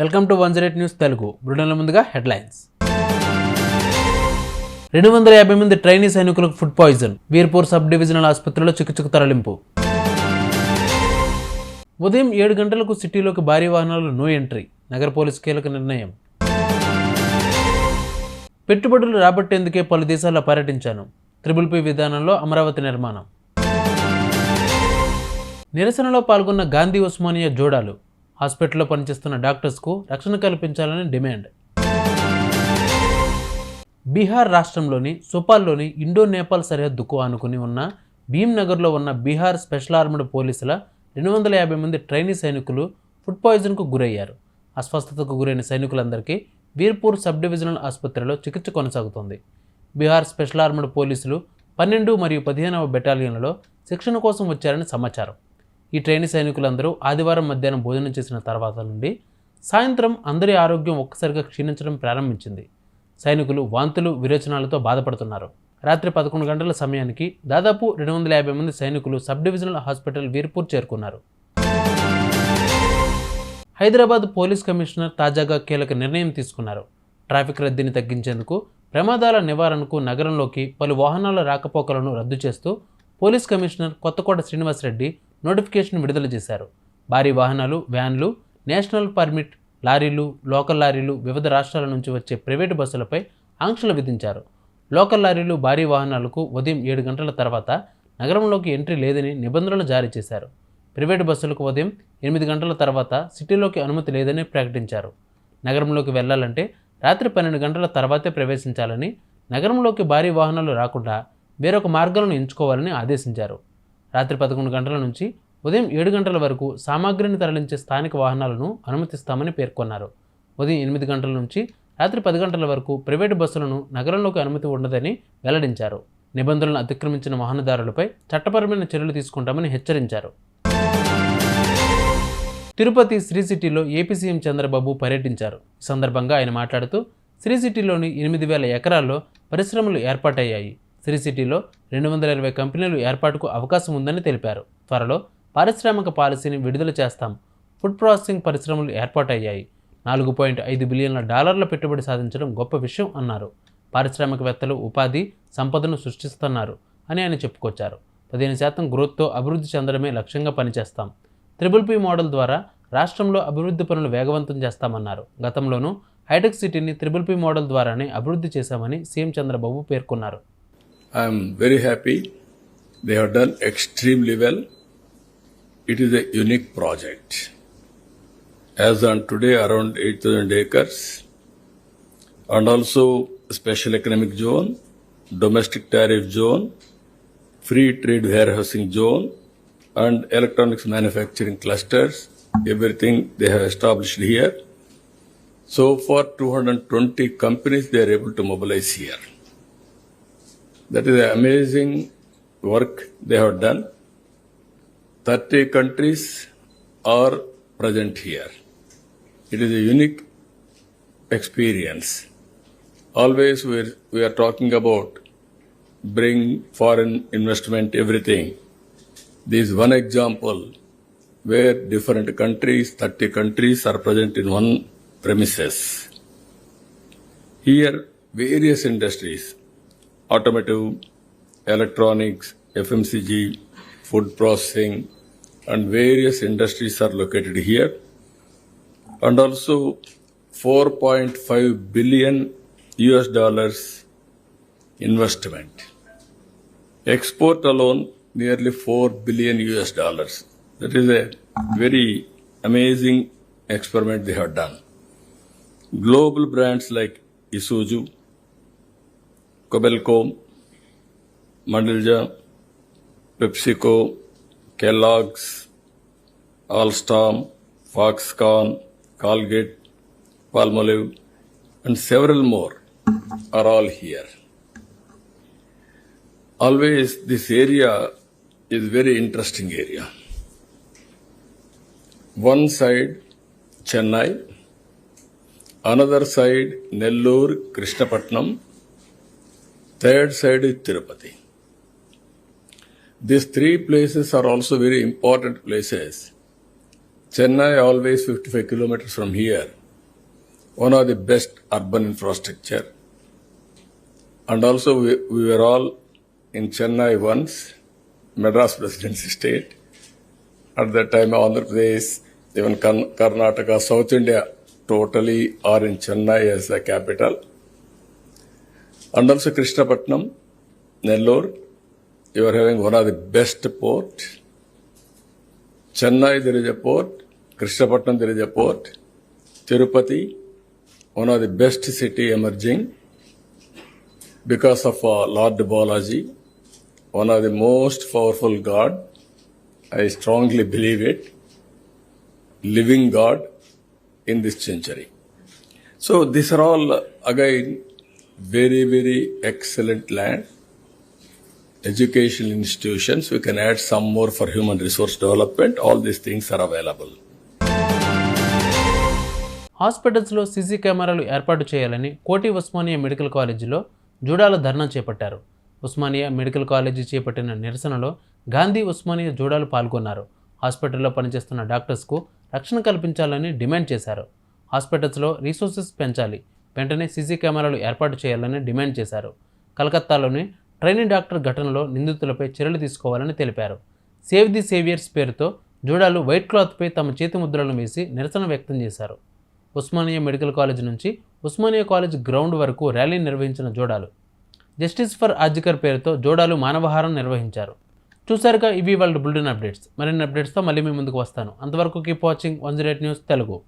Welcome to one zero news Telugu బ్రిటన్లో ముందుగా headlines రెండు వందల యాభై మంది ట్రైనీ సైనికులకు food poison Veerpur sub divisional ఆసుపత్రిలో చికిత్సకు తరలింపు ఉదయం ఏడు గంటలకు సిటీలోకి భారీ వాహనాలు నో ఎంట్రీ నగర పోలీస్ కీలక నిర్ణయం పెట్టుబడులు రాబట్టేందుకే పలు దేశాల్లో పర్యటించాను త్రిబుల్ పి విధానంలో అమరావతి నిర్మాణం నిరసనలో పాల్గొన్న గాంధీ ఉస్మానియా జోడాలు హాస్పిటల్లో పనిచేస్తున్న డాక్టర్స్కు రక్షణ కల్పించాలని డిమాండ్ బీహార్ రాష్ట్రంలోని సుపాల్లోని ఇండో నేపాల్ సరిహద్దుకు ఆనుకుని ఉన్న భీమ్నగర్లో ఉన్న బీహార్ స్పెషల్ ఆర్మ్డ్ పోలీసుల రెండు వందల యాభై మంది ట్రైనీ సైనికులు ఫుడ్ పాయిజన్కు గురయ్యారు అస్వస్థతకు గురైన సైనికులందరికీ వీర్పూర్ సబ్ డివిజనల్ ఆసుపత్రిలో చికిత్స కొనసాగుతోంది బీహార్ స్పెషల్ ఆర్మ్డ్ పోలీసులు పన్నెండు మరియు పదిహేనవ బెటాలియన్లలో శిక్షణ కోసం వచ్చారని సమాచారం ఈ ట్రైనీ సైనికులందరూ ఆదివారం మధ్యాహ్నం భోజనం చేసిన తర్వాత నుండి సాయంత్రం అందరి ఆరోగ్యం ఒక్కసారిగా క్షీణించడం ప్రారంభించింది సైనికులు వాంతులు విరోచనాలతో బాధపడుతున్నారు రాత్రి పదకొండు గంటల సమయానికి దాదాపు రెండు వందల యాభై మంది సైనికులు సబ్ డివిజనల్ హాస్పిటల్ వీర్పూర్ చేరుకున్నారు హైదరాబాద్ పోలీస్ కమిషనర్ తాజాగా కీలక నిర్ణయం తీసుకున్నారు ట్రాఫిక్ రద్దీని తగ్గించేందుకు ప్రమాదాల నివారణకు నగరంలోకి పలు వాహనాల రాకపోకలను రద్దు చేస్తూ police commissioner Kothakota Srinivasa Reddy notification విడుదల చేశారు భారీ వాహనాలు వ్యాన్లు నేషనల్ పర్మిట్ లారీలు లోకల్ లారీలు వివిధ రాష్ట్రాల నుంచి వచ్చే ప్రైవేటు బస్సులపై ఆంక్షలు విధించారు లోకల్ లారీలు భారీ వాహనాలకు ఉదయం ఏడు గంటల తర్వాత నగరంలోకి ఎంట్రీ లేదని నిబంధనలు జారీ చేశారు ప్రైవేటు బస్సులకు ఉదయం ఎనిమిది గంటల తర్వాత సిటీలోకి అనుమతి లేదని ప్రకటించారు నగరంలోకి వెళ్లాలంటే రాత్రి పన్నెండు గంటల తర్వాతే ప్రవేశించాలని నగరంలోకి భారీ వాహనాలు రాకుండా వేరొక మార్గాలను ఎంచుకోవాలని ఆదేశించారు రాత్రి పదకొండు గంటల నుంచి ఉదయం ఏడు గంటల వరకు సామాగ్రిని తరలించే స్థానిక వాహనాలను అనుమతిస్తామని పేర్కొన్నారు ఉదయం ఎనిమిది గంటల నుంచి రాత్రి పది గంటల వరకు ప్రైవేటు బస్సులను నగరంలోకి అనుమతి ఉండదని వెల్లడించారు నిబంధనలను అతిక్రమించిన వాహనదారులపై చట్టపరమైన చర్యలు తీసుకుంటామని హెచ్చరించారు తిరుపతి శ్రీ సిటీలో ఏపీ సీఎం చంద్రబాబు పర్యటించారు ఈ సందర్భంగా ఆయన మాట్లాడుతూ శ్రీ సిటీలోని ఎనిమిది వేల ఎకరాల్లో పరిశ్రమలు ఏర్పాటయ్యాయి శ్రీ సిటీలో రెండు వందల ఇరవై కంపెనీలు ఏర్పాటుకు అవకాశం ఉందని తెలిపారు త్వరలో పారిశ్రామిక పాలసీని విడుదల చేస్తాం ఫుడ్ ప్రాసెసింగ్ పరిశ్రమలు ఏర్పాటయ్యాయి నాలుగు పాయింట్ ఐదు బిలియన్ల డాలర్ల పెట్టుబడి సాధించడం గొప్ప విషయం అన్నారు పారిశ్రామికవేత్తలు ఉపాధి సంపదను సృష్టిస్తున్నారు అని ఆయన చెప్పుకొచ్చారు పదిహేను శాతం గ్రోత్తో అభివృద్ధి చెందడమే లక్ష్యంగా పనిచేస్తాం త్రిబుల్ పి మోడల్ ద్వారా రాష్ట్రంలో అభివృద్ధి పనులు వేగవంతం చేస్తామన్నారు గతంలోనూ హైటెక్ సిటీని త్రిబుల్ పి మోడల్ ద్వారానే అభివృద్ధి చేశామని సీఎం చంద్రబాబు పేర్కొన్నారు I am very happy. They have done extremely well. It is a unique project. As on today, around 8,000 acres and also special economic zone, domestic tariff zone, free trade warehousing zone, and electronics manufacturing clusters. Everything they have established here. So for 220 companies, they are able to mobilize here. That is an amazing work they have done. 30 countries are present here. It is a unique experience. Always we're, we are talking about bring foreign investment, everything. This is one example where different countries, 30 countries are present in one premises. Here, various industries, automotive, electronics, FMCG, food processing, and various industries are located here. And also 4.5 billion US dollars investment. Export alone, nearly 4 billion US dollars. That is a very amazing experiment they have done. Global brands like Isuzu, Kobelco, Mandilja, PepsiCo, Kellogg's, Alstom, Foxconn, Colgate, Palmolive, and several more are all here. Always this area is very interesting area. One side Chennai, another side Nellore, Krishnapatnam, Third side is Tirupati. These three places are also very important places. Chennai always 55 kilometers from here. One of the best urban infrastructure. And also we, we were all in Chennai once, Madras presidency state. At that time Andhra Pradesh, even Karnataka, South India totally are in Chennai as the capital. And also Krishnapatnam, Nellore, you are having one of the best port. Chennai, there is a port. Krishnapatnam, there is a port. Tirupati, one of the best city emerging because of uh, Lord Balaji, one of the most powerful God. I strongly believe it. Living God in this century. So these are all again very, very excellent land, educational institutions. We can add some more for human resource development. All these things are available. హాస్పిటల్స్లో CC కెమెరాలు ఏర్పాటు చేయాలని కోటి Osmania medical కాలేజీలో జూడాల ధర్నా చేపట్టారు Osmania medical college చేపట్టిన నిరసనలో గాంధీ ఉస్మానియా జూడాలు పాల్గొన్నారు హాస్పిటల్లో పనిచేస్తున్న డాక్టర్స్కు రక్షణ కల్పించాలని డిమాండ్ చేశారు హాస్పిటల్స్లో రీసోర్సెస్ పెంచాలి వెంటనే సీసీ కెమెరాలు ఏర్పాటు చేయాలని డిమాండ్ చేశారు కలకత్తాలోని ట్రైనీ డాక్టర్ ఘటనలో నిందితులపై చర్యలు తీసుకోవాలని తెలిపారు సేవ్ ది సేవియర్స్ పేరుతో జూడాలు వైట్ క్లాత్పై తమ చేతి ముద్రలను వేసి నిరసన వ్యక్తం చేశారు ఉస్మానియా మెడికల్ కాలేజ్ నుంచి ఉస్మానియా కాలేజ్ గ్రౌండ్ వరకు ర్యాలీ నిర్వహించిన జోడాలు జస్టిస్ ఫర్ ఆజికర్ పేరుతో జోడాలు మానవహారం నిర్వహించారు చూసారుగా ఇవి వాళ్ళ బుల్డెన్ అప్డేట్స్ మరిన్ని అప్డేట్స్తో మళ్ళీ మీ ముందుకు వస్తాను అంతవరకు keep watching one zero eight news Telugu